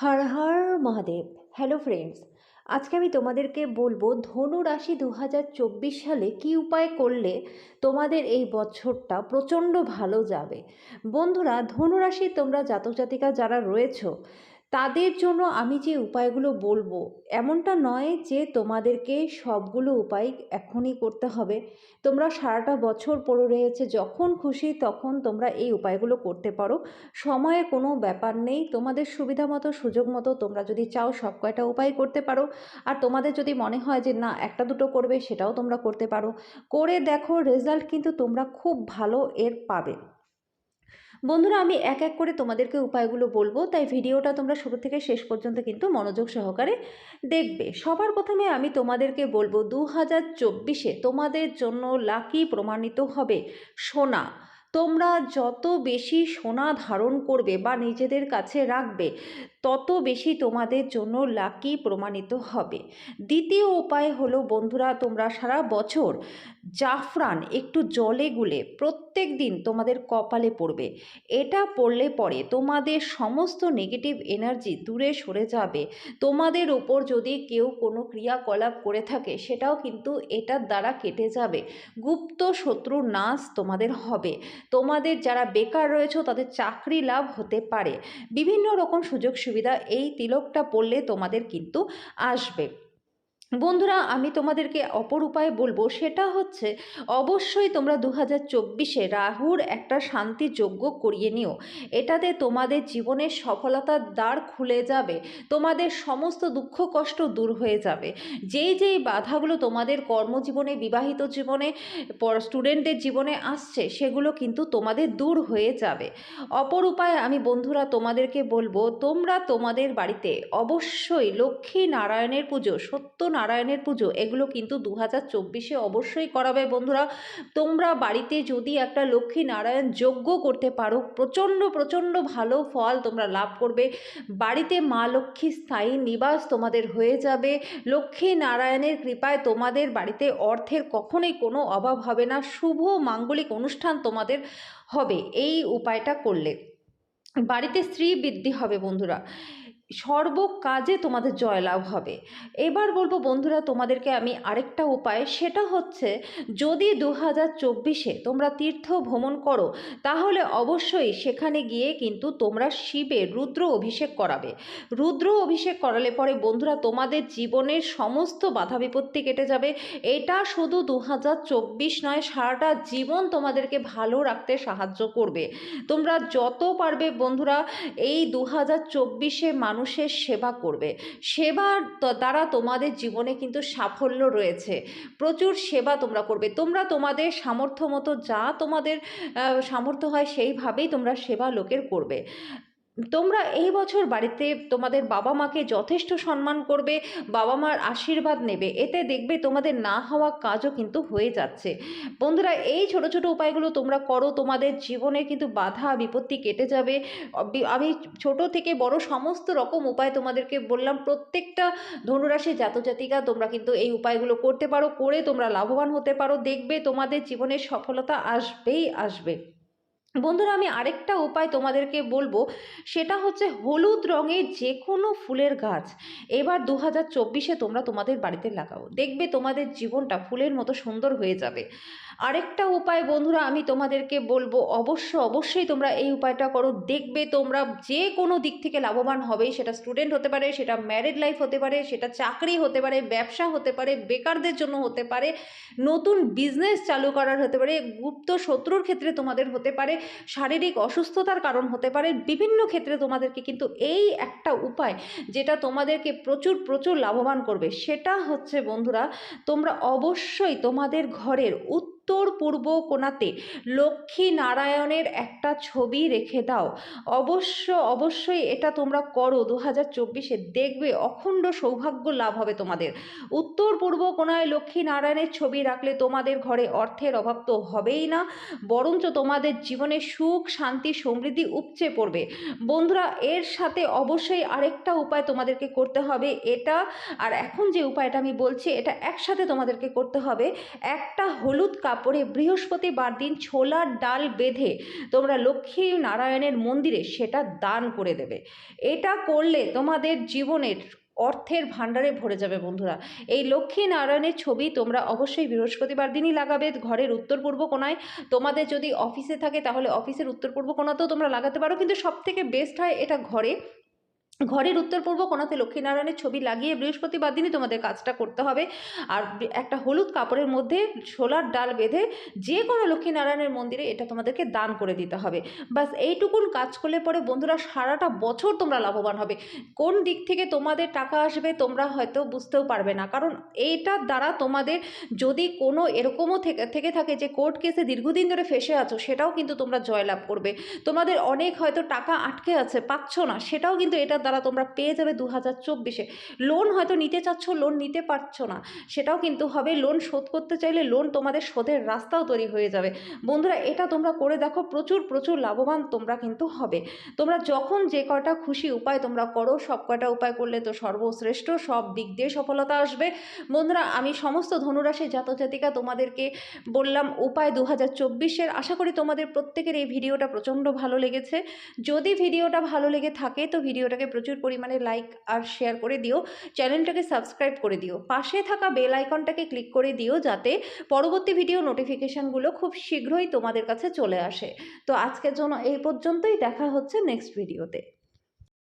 Har Har Mahadev. Hello friends আজকে আমি তোমাদেরকে বলব ধনু রাশি দু হাজার চব্বিশ সালে কি উপায় করলে তোমাদের এই বছরটা প্রচণ্ড ভালো যাবে। বন্ধুরা ধনু রাশি তোমরা জাতক জাতিকা যারা রয়েছো তাদের জন্য আমি যে উপায়গুলো বলব, এমনটা নয় যে তোমাদেরকে সবগুলো উপায় এখনই করতে হবে। তোমরা সারাটা বছর পড়ে রয়েছে, যখন খুশি তখন তোমরা এই উপায়গুলো করতে পারো। সময়ের কোনো ব্যাপার নেই, তোমাদের সুবিধা মতো, সুযোগ মতো তোমরা যদি চাও সব কয়টা উপায় করতে পারো। আর তোমাদের যদি মনে হয় যে না, একটা দুটো করবে সেটাও তোমরা করতে পারো। করে দেখো, রেজাল্ট কিন্তু তোমরা খুব ভালো এর পাবে। বন্ধুরা, আমি এক এক করে তোমাদেরকে উপায়গুলো বলব, তাই ভিডিওটা তোমরা শুরু থেকে শেষ পর্যন্ত কিন্তু মনোযোগ সহকারে দেখবে। সবার প্রথমে আমি তোমাদেরকে বলব দু হাজার চব্বিশে তোমাদের জন্য লাকি প্রমাণিত হবে সোনা। তোমরা যত বেশি সোনা ধারণ করবে বা নিজেদের কাছে রাখবে তত বেশি তোমাদের জন্য লাকি প্রমাণিত হবে। দ্বিতীয় উপায় হলো, বন্ধুরা, তোমরা সারা বছর জাফরান একটু জলে গুলে প্রত্যেক দিন তোমাদের কপালে পড়বে। এটা পড়লে পরে তোমাদের সমস্ত নেগেটিভ এনার্জি দূরে সরে যাবে। তোমাদের ওপর যদি কেউ কোনো ক্রিয়াকলাপ করে থাকে, সেটাও কিন্তু এটার দ্বারা কেটে যাবে। গুপ্ত শত্রুর নাশ তোমাদের হবে। তোমাদের যারা বেকার রয়েছে, তাদের চাকরি লাভ হতে পারে। বিভিন্ন রকম সুযোগ সুবিধা এই তিলকটা পড়লে তোমাদের কিন্তু আসবে। বন্ধুরা, আমি তোমাদেরকে অপর উপায় বলব, সেটা হচ্ছে অবশ্যই তোমরা দু হাজার চব্বিশে রাহুর একটা শান্তি যজ্ঞ করিয়ে নিও। এটাতে তোমাদের জীবনের সফলতার দ্বার খুলে যাবে, তোমাদের সমস্ত দুঃখ কষ্ট দূর হয়ে যাবে। যেই যেই বাধাগুলো তোমাদের কর্মজীবনে, বিবাহিত জীবনে স্টুডেন্টদের জীবনে আসছে, সেগুলো কিন্তু তোমাদের দূর হয়ে যাবে। অপর উপায় আমি বন্ধুরা তোমাদেরকে বলব, তোমরা তোমাদের বাড়িতে অবশ্যই লক্ষ্মী নারায়ণের পুজো সত্য নারায়ণের পুজো, এগুলো কিন্তু দু হাজার চব্বিশে অবশ্যই করাবে বন্ধুরা। তোমরা বাড়িতে যদি একটা লক্ষ্মী নারায়ণ যজ্ঞ করতে পারো, প্রচণ্ড প্রচণ্ড ভালো ফল তোমরা লাভ করবে। বাড়িতে মা লক্ষ্মী স্থায়ী নিবাস তোমাদের হয়ে যাবে। লক্ষ্মী নারায়ণের কৃপায় তোমাদের বাড়িতে অর্থের কখনোই কোনো অভাব হবে না। শুভ মাঙ্গলিক অনুষ্ঠান তোমাদের হবে, এই উপায়টা করলে। বাড়িতে স্ত্রী বৃদ্ধি হবে বন্ধুরা। সর্ব কাজে তোমাদের জয়লাভ হবে। এবার বলব বন্ধুরা, তোমাদেরকে আমি আরেকটা উপায়, সেটা হচ্ছে যদি দু হাজার চব্বিশে তোমরা তীর্থ ভ্রমণ করো, তাহলে অবশ্যই সেখানে গিয়ে কিন্তু তোমরা শিবের রুদ্র অভিষেক করাবে। রুদ্র অভিষেক করালে পরে বন্ধুরা, তোমাদের জীবনের সমস্ত বাধা বিপত্তি কেটে যাবে। এটা শুধু দু হাজার চব্বিশ নয়, সারাটা জীবন তোমাদেরকে ভালো রাখতে সাহায্য করবে। তোমরা যত পারবে বন্ধুরা, এই দু হাজার চব্বিশে মানুষ মানুষের সেবা করবে। সেবার দ্বারা তোমাদের জীবনে কিন্তু সাফল্য রয়েছে। প্রচুর সেবা তোমরা করবে। তোমরা তোমাদের সামর্থ্য মতো যা তোমাদের সামর্থ্য হয় সেইভাবেই তোমরা সেবা লোকের করবে। তোমরা এই বছর বাড়িতে তোমাদের বাবা মাকে যথেষ্ট সম্মান করবে, বাবা মার আশীর্বাদ নেবে। এতে দেখবে তোমাদের না হওয়া কাজও কিন্তু হয়ে যাচ্ছে। বন্ধুরা, এই ছোট ছোট উপায়গুলো তোমরা করো, তোমাদের জীবনে কিন্তু বাধা, বিপত্তি কেটে যাবে। আমি ছোট থেকে বড় সমস্ত রকম উপায় তোমাদেরকে বললাম। প্রত্যেকটা ধনুরাশি জাতজাতিকা তোমরা কিন্তু এই উপায়গুলো করতে পারো, করে তোমরা লাভবান হতে পারো। দেখবে তোমাদের জীবনের সফলতা আসবেই আসবে। বন্ধুরা, আমি আরেকটা উপায় তোমাদেরকে বলব। সেটা হচ্ছে হলুদ রঙের যে কোনো ফুলের গাছ এবার দু হাজার চব্বিশে তোমরা তোমাদের বাড়িতে লাগাও। দেখবে তোমাদের জীবনটা ফুলের মতো সুন্দর হয়ে যাবে। আরেকটা উপায় বন্ধুরা আমি তোমাদেরকে বলব, অবশ্য অবশ্যই তোমরা এই উপায়টা করো। দেখবে তোমরা যে কোনো দিক থেকে লাভবান হবেই। সেটা স্টুডেন্ট হতে পারে, সেটা ম্যারিড লাইফ হতে পারে, সেটা চাকরি হতে পারে, ব্যবসা হতে পারে, বেকারদের জন্য হতে পারে, নতুন বিজনেস চালু করার হতে পারে, গুপ্ত শত্রুর ক্ষেত্রে তোমাদের হতে পারে, শারীরিক অসুস্থতার কারণ হতে পারে, বিভিন্ন ক্ষেত্রে তোমাদেরকে কিন্তু এই একটা উপায় যেটা তোমাদেরকে প্রচুর প্রচুর লাভবান করবে। সেটা হচ্ছে বন্ধুরা, তোমরা অবশ্যই তোমাদের ঘরের উত্তর উত্তর পূর্ব কোণাতে লক্ষ্মী নারায়ণের একটা ছবি রেখে দাও। অবশ্য, অবশ্যই এটা তোমরা করো দু হাজার চব্বিশে দেখবে, অখণ্ড সৌভাগ্য লাভ হবে তোমাদের। উত্তর পূর্ব কোণায় লক্ষ্মী নারায়ণের ছবি রাখলে তোমাদের ঘরে অর্থের অভাব তো হবেই না, বরঞ্চ তোমাদের জীবনে সুখ, শান্তি, সমৃদ্ধি উপচে পড়বে। বন্ধুরা, এর সাথে অবশ্যই আরেকটা উপায় তোমাদেরকে করতে হবে, এটা, আর এখন যে উপায়টা আমি বলছি, এটা একসাথে তোমাদেরকে করতে হবে। একটা হলুদ কাপ কাপড়ে বৃহস্পতিবার দিন ছোলার ডাল বেঁধে তোমরা লক্ষ্মী নারায়ণের মন্দিরে সেটা দান করে দেবে। এটা করলে তোমাদের জীবনের অর্থের ভাণ্ডারে ভরে যাবে বন্ধুরা। এই লক্ষ্মী নারায়ণের ছবি তোমরা অবশ্যই বৃহস্পতিবার দিনই লাগাবে ঘরের উত্তর পূর্ব কোনায় তোমাদের যদি অফিসে থাকে তাহলে অফিসের উত্তর পূর্ব কোনাতেও তোমরা লাগাতে পারো। কিন্তু সব থেকে বেস্ট হয় এটা ঘরে ঘরের উত্তর পূর্ব কোনাতে লক্ষ্মীনারায়ণের ছবি লাগিয়ে বৃহস্পতিবার দিনই তোমাদের কাজটা করতে হবে। আর একটা হলুদ কাপড়ের মধ্যে ছোলার ডাল বেঁধে যে কোনো লক্ষ্মীনারায়ণের মন্দিরে এটা তোমাদেরকে দান করে দিতে হবে। বাস এইটুকুন কাজ করলে পরে বন্ধুরা সারাটা বছর তোমরা লাভবান হবে। কোন দিক থেকে তোমাদের টাকা আসবে তোমরা হয়তো বুঝতেও পারবে না। কারণ এইটার দ্বারা তোমাদের যদি কোনো এরকমও থেকে থেকে থাকে যে কোর্ট কেসে দীর্ঘদিন ধরে ফেসে আছো, সেটাও কিন্তু তোমরা জয়লাভ করবে। তোমাদের অনেক হয়তো টাকা আটকে আছে, পাচ্ছ না, সেটাও কিন্তু এটার দ্বারা তোমরা পেয়ে যাবে দু হাজার চব্বিশে। লোন হয়তো নিতে চাচ্ছ লোন নিতে পারছ না। সেটাও কিন্তু হবে লোন শোধ করতে চাইলে লোন তোমাদের শোধের রাস্তাও তৈরি হয়ে যাবে। বন্ধুরা, এটা তোমরা করে দেখো, প্রচুর প্রচুর লাভবান তোমরা কিন্তু হবে। তোমরা যখন যে কটা খুশি উপায় তোমরা করো, সব কয়টা উপায় করলে তো সর্বশ্রেষ্ঠ, সব দিক দিয়ে সফলতা আসবে। বন্ধুরা, আমি সমস্ত ধনুরাশি জাতজাতিকা তোমাদেরকে বললাম, উপায় দু হাজার চব্বিশের। আশা করি তোমাদের প্রত্যেকের এই ভিডিওটা প্রচণ্ড ভালো লেগেছে। যদি ভিডিওটা ভালো লেগে থাকে, তো ভিডিওটাকে প্রচুর পরিমাণে লাইক আর শেয়ার করে দিও। চ্যানেলটাকে সাবস্ক্রাইব করে দিও। পাশে থাকা বেল আইকনটাকে ক্লিক করে দিও যাতে পরবর্তী ভিডিও নোটিফিকেশানগুলো খুব শীঘ্রই তোমাদের কাছে চলে আসে। তো আজকের জন্য এই পর্যন্তই। দেখা হচ্ছে নেক্সট ভিডিওতে